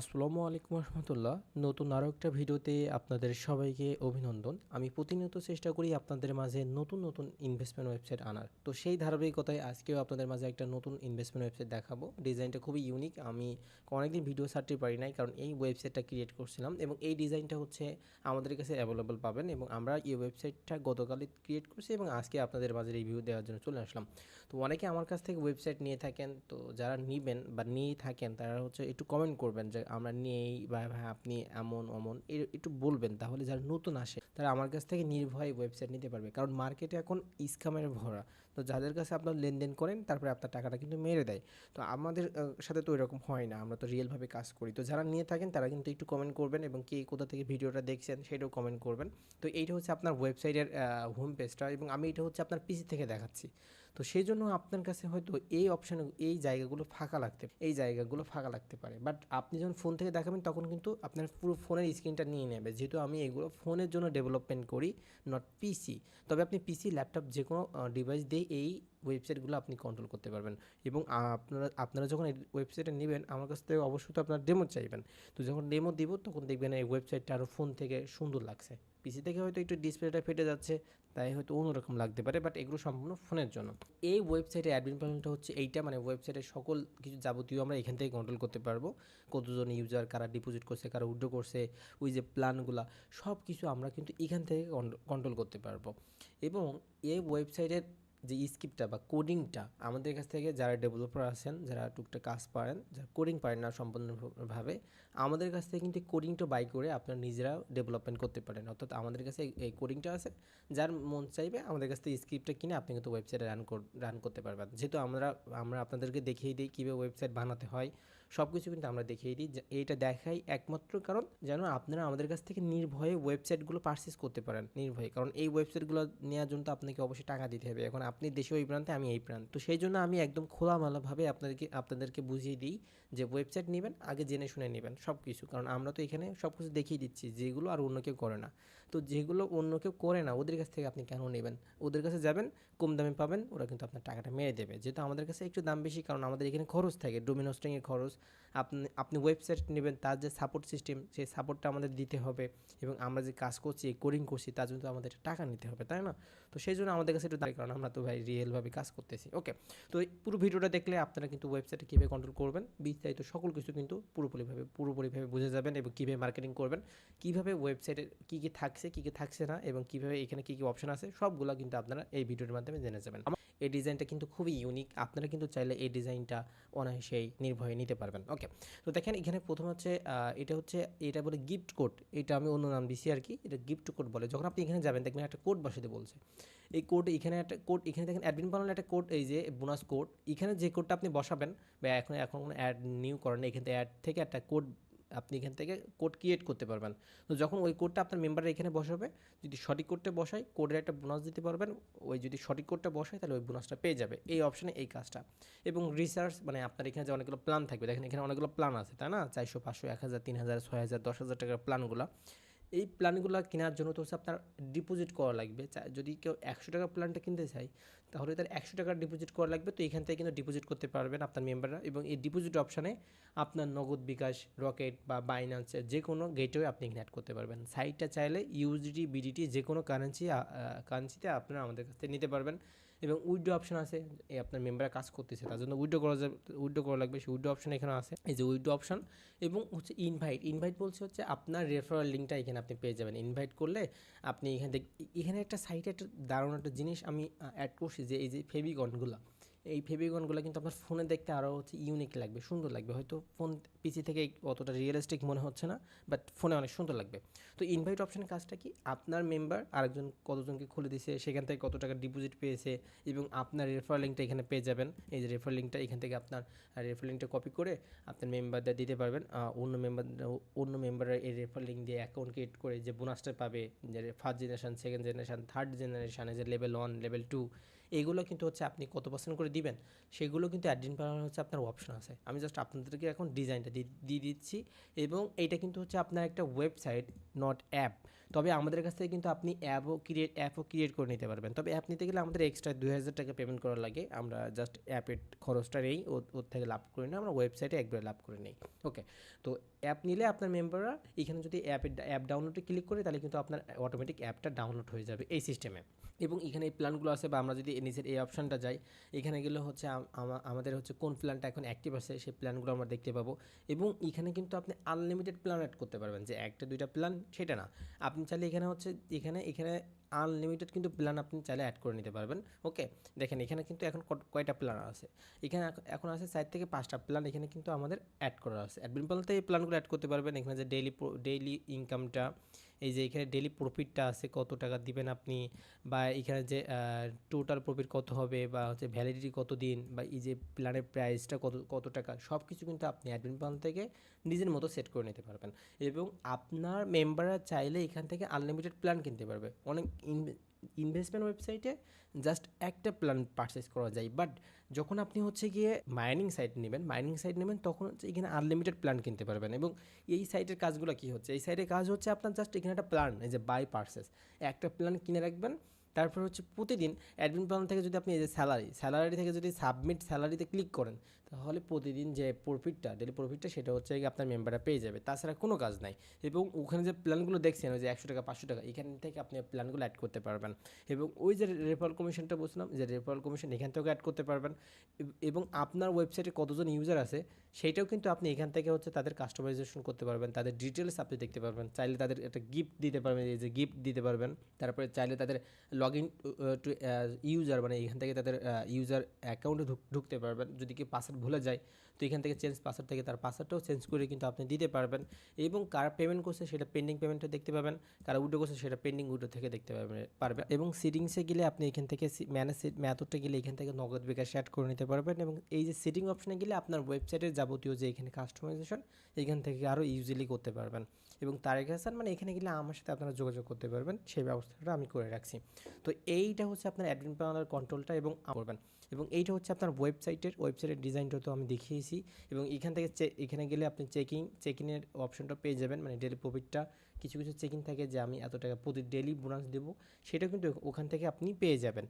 আসসালামু আলাইকুম রহমতুল্লাহ। নতুন আরও একটা ভিডিওতে আপনাদের সবাইকে অভিনন্দন। আমি প্রতিনিয়ত চেষ্টা করি আপনাদের মাঝে নতুন নতুন ইনভেস্টমেন্ট ওয়েবসাইট আনার। তো সেই ধারাবাহিকতায় আজকেও আপনাদের মাঝে একটা নতুন ইনভেস্টমেন্ট ওয়েবসাইট দেখাবো। ডিজাইনটা খুবই ইউনিক আমি অনেকদিন ভিডিও ছাড়তে পারি নাই কারণ এই ওয়েবসাইটটা ক্রিয়েট করছিলাম এবং এই ডিজাইনটা হচ্ছে আমাদের কাছে অ্যাভেলেবল পাবেন এবং আমরা এই ওয়েবসাইটটা গতকালই ক্রিয়েট করছি এবং আজকে আপনাদের মাঝে রিভিউ দেওয়ার জন্য চলে আসলাম। তো অনেকে আমার কাছ থেকে ওয়েবসাইট নিয়ে থাকেন, তো যারা নিবেন বা নিয়ে থাকেন তারা হচ্ছে একটু কমেন্ট করবেন যে আমরা নেই বা ভাই আপনি এমন, অমন একটু বলবেন তাহলে যারা নতুন আসে, তারা আমার কাছ থেকে নির্ভয়ে ওয়েবসাইট নিতে পারবে। কারণ মার্কেটে এখন স্ক্যামের ভরা। তো যাদের কাছে আপনার লেনদেন করেন, তারপরে আপনার টাকাটা কিন্তু মেরে দেয়। তো আমাদের সাথে তো এরকম হয় না, আমরা তো রিয়েলভাবে কাজ করি। তো যারা নিয়ে থাকেন, তারা কিন্তু একটু কমেন্ট করবেন এবং কে কোথা থেকে ভিডিওটা দেখছেন সেটাও কমেন্ট করবেন। তো এইটা হচ্ছে আপনার ওয়েবসাইটের হোম পেজটা এবং আমি এটা হচ্ছে আপনার পিসি থেকে দেখাচ্ছি। তো সেই জন্য আপনার কাছে হয়তো এই অপশান এই জায়গাগুলো ফাঁকা লাগতে, এই জায়গাগুলো ফাঁকা লাগতে পারে। বাট আপনি যখন ফোন থেকে দেখাবেন, তখন কিন্তু আপনার পুরো ফোনের স্ক্রিনটা নিয়ে নেবে। যেহেতু আমি এগুলো ফোনের জন্য ডেভেলপমেন্ট করি নট পিসি তবে আপনি পিসি ল্যাপটপ যে কোনো ডিভাইস দিয়ে এই এই ওয়েবসাইটগুলো আপনি কন্ট্রোল করতে পারবেন। এবং আপনারা আপনারা যখন এই ওয়েবসাইটে নেবেন, আমার কাছ থেকে অবশ্যই তো আপনার ডেমো চাইবেন। তো যখন ডেমো দিব, তখন দেখবেন এই ওয়েবসাইটটা আরও ফোন থেকে সুন্দর লাগছে। পিসি থেকে হয়তো একটু ডিসপ্লেটা ফেটে যাচ্ছে, তাই হয়তো অন্যরকম লাগতে পারে বাট এগুলো সম্পূর্ণ ফোনের জন্য। এই ওয়েবসাইটে অ্যাডমিন প্যানেলটা হচ্ছে এইটা মানে ওয়েবসাইটের সকল কিছু যাবতীয় আমরা এখান থেকে কন্ট্রোল করতে পারব। কতজন ইউজার কারা ডিপোজিট করছে, কারা উইড্রো করছে, ওই যে প্ল্যানগুলো সব কিছু আমরা কিন্তু এখান থেকে কন্ট্রোল করতে পারব। এবং এই ওয়েবসাইটের যে স্ক্রিপ্টটা বা কোডিংটা আমাদের কাছ থেকে যারা ডেভেলপার আছেন, যারা টুকটাক কাজ পারেন, যারা কোডিং পারেন না সম্পূর্ণভাবে, আমাদের কাছ থেকে কিন্তু কোডিংটা বাই করে আপনারা নিজেরা ডেভেলপমেন্ট করতে পারেন। অর্থাৎ আমাদের কাছে এই কোডিংটা আছে, যার মন চাইবে আমাদের কাছ থেকে স্ক্রিপ্টটা কিনে আপনি কিন্তু ওয়েবসাইটে রান রান করতে পারবেন। যেহেতু আমরা আমরা আপনাদেরকে দেখিয়ে দিই কীভাবে ওয়েবসাইট বানাতে হয় সব কিছু কিন্তু আমরা দেখিয়ে দিই। এইটা দেখাই একমাত্র কারণ যেন আপনারা আমাদের কাছ থেকে নির্ভয়ে ওয়েবসাইটগুলো পারচেস করতে পারেন, নির্ভয়ে। কারণ এই ওয়েবসাইটগুলো নেওয়ার জন্য তো আপনাকে অবশ্যই টাকা দিতে হবে। এখন আপনি দেশে ওই প্রান্তে, আমি এই প্রান্ত। তো সেই জন্য আমি একদম খোলামেলাভাবে আপনাদেরকে আপনাদেরকে বুঝিয়ে দিই যে ওয়েবসাইট নেবেন, আগে জেনে শুনে নেবেন সব কিছু কারণ আমরা তো এখানে সব কিছু দেখিয়ে দিচ্ছি, যেগুলো আর অন্য কেউ করে না। তো যেগুলো অন্য কেউ করে না, ওদের কাছ থেকে আপনি কেন নেবেন? ওদের কাছে যাবেন, কম দামে পাবেন, ওরা কিন্তু আপনার টাকাটা মেরে দেবে। যেহেতু আমাদের কাছে একটু দাম বেশি, কারণ আমাদের এখানে খরচ থাকে ডোমিন খরচ। আপনি আপনি ওয়েবসাইট নেবেন, তার যে সাপোর্ট সিস্টেম সেই সাপোর্টটা আমাদের দিতে হবে এবং আমরা যে কাজ করছি কোডিং করছি, তার জন্য তো আমাদের টাকা নিতে হবে, তাই না? তো সেই জন্য আমাদের কাছে একটু দাঁড়িয়ে, কারণ আমরা তো ভাই রিয়েলভাবে কাজ করতেছি। ওকে তো পুরো ভিডিওটা দেখলে আপনারা কিন্তু ওয়েবসাইটে কীভাবে কন্ট্রোল করবেন, বিস্তারিত সকল কিছু কিন্তু পুরোপুরিভাবে পুরোপুরিভাবে বুঝে যাবেন এবং কীভাবে মার্কেটিং করবেন, কীভাবে ওয়েবসাইটে কী কী থাকছে, কী কী থাকছে না, এবং কীভাবে এখানে কী কী অপশন আছে, সবগুলো কিন্তু আপনারা এই ভিডিওর মাধ্যমে জেনে যাবেন। এই ডিজাইনটা কিন্তু খুবই ইউনিক আপনারা কিন্তু চাইলে এই ডিজাইনটা অনায়াসেই নির্ভয়ে নিতে পারবেন। ওকে তো দেখেন এখানে প্রথম হচ্ছে এটা হচ্ছে, এটা বলে গিফট কোড এটা আমি অন্য নাম দিছি আর কি, এটা গিফট কোড বলে। যখন আপনি এখানে যাবেন, দেখবেন একটা কোড বসাতে বলছে। এই কোড এখানে একটা কোড এখানে দেখেন অ্যাডমিন বানালে একটা কোড এই যে বোনাস কোড এখানে যে কোডটা আপনি বসাবেন, বা এখন এখন অ্যাড নিউ করেন, এখান থেকে অ্যাড থেকে একটা কোড আপনি এখান থেকে কোড ক্রিয়েট করতে পারবেন। তো যখন ওই কোডটা আপনার মেম্বাররা এখানে বসাবে, যদি সঠিক কোডটা বসায় কোডের একটা বোনাস দিতে পারবেন, ওই যদি সঠিক কোডটা বসায়, তাহলে ওই বোনাসটা পেয়ে যাবে। এই অপশানে এই কাজটা। এবং রিসার্চ মানে আপনার এখানে যে অনেকগুলো প্ল্যান থাকবে, দেখেন এখানে অনেকগুলো প্ল্যান আছে, তাই না? চারশো, পাঁচশো, এক হাজার, তিন হাজার, ছয় হাজার, দশ হাজার টাকার প্ল্যানগুলো এই প্ল্যানগুলো কেনার জন্য তো আপনার ডিপোজিট করা লাগবে। যদি কেউ একশো টাকার প্ল্যানটা কিনতে চায়, তাহলে তার একশো টাকার ডিপোজিট করা লাগবে। তো এখান থেকে কিন্তু ডিপোজিট করতে পারবেন আপনার মেম্বাররা এবং এই ডিপোজিট অপশানে আপনার নগদ বিকাশ রকেট বা বাইন্যান্স যে কোনো গেটওয়ে আপনি এখানে অ্যাড করতে পারবেন। সাইটটা চাইলে ইউজিডি বিডিটি যে কোনো কারেন্সি কারেন্সিতে আপনারা আমাদের কাছ থেকে নিতে পারবেন। এবং উইডো অপশন আছে, এই আপনার মেম্বারে কাজ করতেছে, তার জন্য উইড্রো করা যাবে উইডো করা লাগবে, সেই উইডো অপশন এখানে আছে। এই যে উইডো অপশন এবং হচ্ছে ইনভাইট ইনভাইট বলছে হচ্ছে আপনার রেফারেল লিঙ্কটা এখানে আপনি পেয়ে যাবেন। ইনভাইট করলে আপনি এখানে এখানে একটা সাইটে একটা দারুণ একটা জিনিস আমি অ্যাড করছি যে এই যে ফেবিগনগুলো এই ফেবিগনগুলো কিন্তু আপনার ফোনে দেখতে আরও হচ্ছে ইউনিক লাগবে, সুন্দর লাগবে। হয়তো ফোন পিসি থেকে অতটা রিয়েলিস্টিক মনে হচ্ছে না বাট ফোনে অনেক সুন্দর লাগবে। তো ইনভাইট অপশনের কাজটা কি? আপনার মেম্বার আরেকজন কতজনকে খুলে দিছে, সেখান থেকে কত টাকা ডিপোজিট পেয়েছে, এবং আপনার রেফার লিঙ্কটা এখানে পেয়ে যাবেন। এই যে রেফার লিঙ্কটা এখান থেকে আপনার রেফার লিঙ্কটা কপি করে আপনার মেম্বারদের দিতে পারবেন। অন্য মেম্বার অন্য মেম্বাররা এই রেফার লিঙ্ক দিয়ে অ্যাকাউন্ট ক্রিয়েট করে যে বোনাসটা পাবে, যে first generation second generation third জেনারেশানে যে লেভেল ওয়ান লেভেল টু এগুলো কিন্তু হচ্ছে আপনি কত পার্সেন্ট করে দিবেন? সেগুলো কিন্তু অ্যাডমিন পাওয়ার হচ্ছে আপনার অপশন আছে। আমি জাস্ট আপনাদেরকে এখন ডিজাইনটা দিয়ে দিচ্ছি এবং এটা কিন্তু হচ্ছে আপনার একটা ওয়েবসাইট নট অ্যাপ তবে আমাদের কাছ থেকে কিন্তু আপনি অ্যাপও ক্রিয়েট অ্যাপও ক্রিয়েট করে নিতে পারবেন। তবে অ্যাপ নিতে গেলে আমাদের এক্সট্রা দুই হাজার টাকা পেমেন্ট করা লাগে। আমরা জাস্ট অ্যাপের খরচটা নেই, ওর থেকে লাভ করি না আমরা ওয়েবসাইটে একবারে লাভ করে নেই। ওকে তো অ্যাপ নিলে আপনার মেম্বাররা এখানে যদি অ্যাপের অ্যাপ ডাউনলোডে ক্লিক করে, তাহলে কিন্তু আপনার অটোমেটিক অ্যাপটা ডাউনলোড হয়ে যাবে এই সিস্টেমে এবং এখানে এই প্ল্যানগুলো আছে বা আমরা যদি নিচের এই অপশানটা যাই, এখানে গেলে হচ্ছে আমাদের হচ্ছে কোন প্ল্যানটা এখন অ্যাক্টিভ আছে, সেই প্ল্যানগুলো আমরা দেখতে পাবো। এবং এখানে কিন্তু আপনি আনলিমিটেড প্ল্যান অ্যাড করতে পারবেন যে একটা, দুইটা প্ল্যান সেটা না। আপনি চাইলে এখানে হচ্ছে, এখানে এখানে আনলিমিটেড কিন্তু প্ল্যান আপনি চাইলে অ্যাড করে নিতে পারবেন ওকে দেখেন, এখানে কিন্তু এখন কয়টা প্ল্যান আছে? এখানে এখন- এখন আছে চার থেকে পাঁচটা প্ল্যান এখানে কিন্তু আমাদের অ্যাড করা আছে। অ্যাডমিন প্ল্যানতে এই প্ল্যানগুলো অ্যাড করতে পারবেন। এখানে যে ডেইলি ডেইলি ইনকামটা এই যে এখানে ডেলি প্রফিটটা আছে, কত টাকা দিবেন আপনি? বা এখানে যে টোটাল প্রফিট কত হবে? বা হচ্ছে ভ্যালিডিটি কত দিন? বা এই যে প্ল্যানের প্রাইসটা কত কত টাকা? সব কিছু কিন্তু আপনি অ্যাডমিন প্ল্যান থেকে নিজের মতো সেট করে নিতে পারবেন। এবং আপনার মেম্বাররা চাইলে এখান থেকে আনলিমিটেড প্ল্যান কিনতে পারবে। অনেক ইনভেস্টমেন্ট ওয়েবসাইটে জাস্ট একটা প্ল্যান পারচেস করা যায়। বাট যখন আপনি হচ্ছে গিয়ে মাইনিং সাইট নেবেন মাইনিং সাইট নেবেন, তখন হচ্ছে এখানে আনলিমিটেড প্ল্যান কিনতে পারবেন। এবং এই সাইটের কাজগুলো কী হচ্ছে? এই সাইটের কাজ হচ্ছে আপনার জাস্ট এখানে একটা প্ল্যান এই যে বাই পার্সেস একটা প্ল্যান কিনে রাখবেন তারপর হচ্ছে প্রতিদিন অ্যাডমিন প্ল্যান থেকে যদি আপনি এই যে স্যালারি স্যালারি থেকে যদি সাবমিট স্যালারিতে ক্লিক করেন, তাহলে প্রতিদিন যে প্রফিটটা ডেলি প্রফিটটা সেটা হচ্ছে আপনার মেম্বাররা পেয়ে যাবে। তাছাড়া কোনো কাজ নাই। এবং ওখানে যে প্ল্যানগুলো দেখছেন, ওই যে একশো টাকা, পাঁচশো টাকা, এখান থেকে আপনি প্ল্যানগুলো অ্যাড করতে পারবেন। এবং ওই যে রেফারেল কমিশনটা বলছিলাম, যে রেফারেল কমিশন এখান থেকেও অ্যাড করতে পারবেন। এবং আপনার ওয়েবসাইটে কতজন ইউজার আছে সেইটাও কিন্তু আপনি এখান থেকে হচ্ছে তাদের কাস্টমাইজেশন করতে পারবেন, তাদের ডিটেলস আপনি দেখতে পারবেন। চাইলে তাদের একটা গিফট দিতে পারবেন, এই যে গিফট দিতে পারবেন। তারপরে চাইলে তাদের লগ ইন টু ইউজার মানে এখান থেকে তাদের ইউজার অ্যাকাউন্টে ঢুকতে পারবেন। যদি কি পাসওয়ার্ড ভুলে যায়, তো এখান থেকে চেঞ্জ পাসওয়ার্ড থেকে তার পাসওয়ার্ডটাও চেঞ্জ করে কিন্তু আপনি দিতে পারবেন। এবং কার পেমেন্ট করছে সেটা পেন্ডিং পেমেন্টটা দেখতে পাবেন, কারা উইডো করছে সেটা পেন্ডিং উইডো থেকে দেখতে পারবেন পারবেন এবং সিটিংসে গেলে আপনি এখান থেকে ম্যানেজ ম্যাথডটা গেলে এখান থেকে নগদ বিকাশ অ্যাড করে নিতে পারবেন। এবং এই যে সেটিং অপশনে গেলে আপনার ওয়েবসাইটের যাবতীয় যে এখানে কাস্টমাইজেশন এখান থেকে আরও ইজিলি করতে পারবেন। এবং তারেক হাসান মানে এখানে গেলে আমার সাথে আপনারা যোগাযোগ করতে পারবেন, সেই ব্যবস্থাটা আমি করে রাখছি। তো এইটা হচ্ছে আপনার অ্যাডমিন প্যানেলের কন্ট্রোলটা এবং করবেন। এবং এইটা হচ্ছে আপনার ওয়েবসাইটের ওয়েবসাইটের ডিজাইনটা তো আমি দেখিয়েছি। এবং এখান থেকে এখানে গেলে আপনি চেকিং চেকিংয়ের অপশনটা পেয়ে যাবেন মানে ডেলি প্রফিটটা কিছু কিছু চেকিং থাকে যে আমি এত টাকা প্রতি ডেলি বোনাস দেবো, সেটা কিন্তু ওখান থেকে আপনি পেয়ে যাবেন।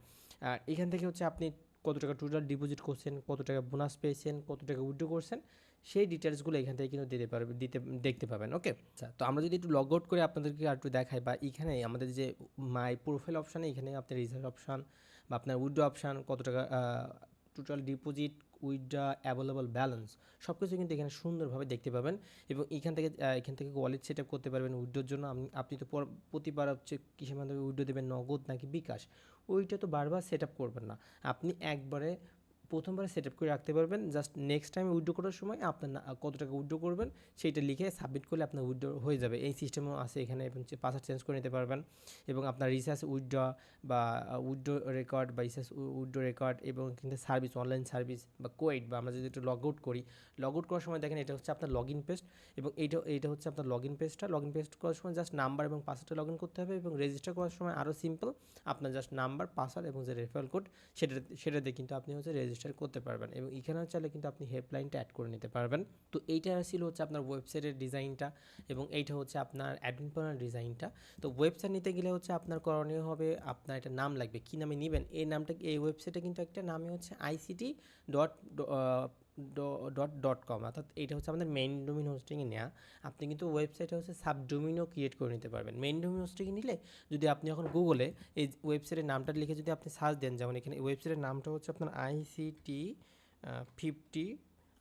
আর এখান থেকে হচ্ছে আপনি কত টাকা টোটাল ডিপোজিট করছেন, কত টাকা বোনাস পেয়েছেন, কত টাকা উইড্রো করছেন, সেই ডিটেলসগুলো এখান থেকে কিন্তু দিতে পারবে, দিতে, দেখতে পাবেন ওকে আচ্ছা তো আমরা যদি একটু লগ আউট করে আপনাদেরকে আর একটু দেখাই, বা এখানে আমাদের যে মাই প্রোফাইল অপশানে এখানে আপনার রিজার্ভ অপশান বা আপনার উইথড্র অপশান কত টাকা total deposit withdraw available balance সব কিছু কিন্তু এখানে সুন্দরভাবে দেখতে পাবেন এবং এখান থেকে এখান থেকে ওয়ালেট সেট করতে পারবেন উইড্রোর জন্য। আপনি- তো পর- প্রতিবার হচ্ছে কিসের মাধ্যমে উইড্রো দেবেন, নগদ নাকি বিকাশ? ওইটা তো বারবার সেট করবেন না। আপনি একবারে প্রথমবার সেট আপ করে রাখতে পারবেন। জাস্ট নেক্সট টাইম উইড্রো করার সময় আপনার কত টাকা উইড্রো করবেন সেইটা লিখে সাবমিট করলে আপনার উইড্রো হয়ে যাবে। এই সিস্টেমও আছে এখানে, এবং পাসওয়ার্ড চেঞ্জ করে নিতে পারবেন। এবং আপনার রিসার্চ উইড্রো বা উইড্রো রেকর্ড বা রিসার্চ উইড্রো রেকর্ড এবং কিন্তু সার্ভিস অনলাইন সার্ভিস বা কোয়েট বা আমরা যদি একটু লগ আউট করি লগ আউট করার সময় দেখেন এটা হচ্ছে আপনার লগ ইন পেস্ট এবং এইটা এইটা হচ্ছে আপনার লগ ইন পেজটা লগ ইন পেস্ট করার সময় জাস্ট নাম্বার এবং পাসওয়ার্ডটা লগ ইন করতে হবে এবং রেজিস্টার করার সময় আরও সিম্পল আপনার জাস্ট নাম্বার পাসওয়ার্ড এবং যে রেফারেল কোড সেটা সেটাতে কিন্তু আপনি হচ্ছে রেজিস্টার করতে পারবেন এবং এখানে চাইলে কিন্তু আপনি হেল্পলাইনটা অ্যাড করে নিতে পারবেন। তো এইটা ছিল হচ্ছে আপনার ওয়েবসাইটের ডিজাইনটা এবং এইটা হচ্ছে আপনার অ্যাডমিন প্যানেল ডিজাইনটা তো ওয়েবসাইট নিতে গেলে হচ্ছে আপনার করণীয় হবে আপনার একটা নাম লাগবে। কী নামে নেবেন? এই নামটা, এই ওয়েবসাইটে কিন্তু একটা নামে হচ্ছে ICT dot dot dot com অর্থাৎ এটা হচ্ছে আমাদের মেইন ডোমিন হোস্টিংয়ে নেওয়া আপনি কিন্তু ওয়েবসাইটে হচ্ছে সাব ডোমিনও ক্রিয়েট করে নিতে পারবেন। মেইন ডোমিন হোস্টিংয়ে নিলে যদি আপনি এখন গুগলে এই ওয়েবসাইটের নামটা লিখে যদি আপনি সার্চ দেন, যেমন এখানে ওয়েবসাইটের নামটা হচ্ছে আপনার ICT fifty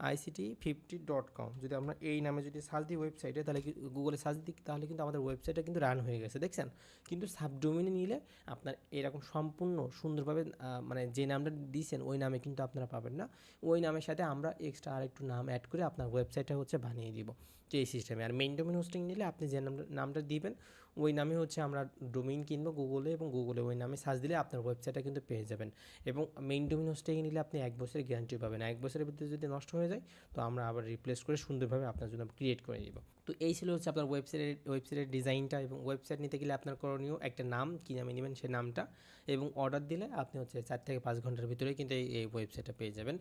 ICT fifty dot com যদি আমরা এই নামে যদি সার্চ দিই ওয়েবসাইটে তাহলে গুগলে সার্চ দিই তাহলে কিন্তু আমাদের ওয়েবসাইটটা কিন্তু রান হয়ে গেছে, দেখছেন? কিন্তু সাবডোমিনে নিলে আপনার এরকম সম্পূর্ণ সুন্দরভাবে মানে যে নামটা দিয়েছেন, ওই নামে কিন্তু আপনারা পাবেন না। ওই নামের সাথে আমরা এক্সট্রা আরেকটু নাম অ্যাড করে আপনার ওয়েবসাইটটা হচ্ছে বানিয়ে দিব। তো এই সিস্টেমে আর মেইন ডোমিন হোস্টিং নিলে আপনি যে নামটা দিবেন ওই নামে হচ্ছে আমরা ডোমিন কিনবো গুগলে এবং গুগলে ওই নামে সার্চ দিলে আপনার ওয়েবসাইটটা কিন্তু পেয়ে যাবেন। এবং মেইন ডোমিন হোস্টিং নিলে আপনি এক বছরের গ্যারান্টি পাবেন। এক বছরের ভিতরে যদি নষ্ট হয়ে যায়, তো আমরা আবার রিপ্লেস করে সুন্দরভাবে আপনার জন্য ক্রিয়েট করে দিব তো এই ছিল হচ্ছে আপনার ওয়েবসাইটের ওয়েবসাইটের ডিজাইনটা এবং ওয়েবসাইট নিতে গেলে আপনার করণীয় একটা নাম, কী নামে নেবেন সেই নামটা এবং অর্ডার দিলে আপনি হচ্ছে চার থেকে পাঁচ ঘণ্টার ভিতরে কিন্তু এই ওয়েবসাইটটা পেয়ে যাবেন।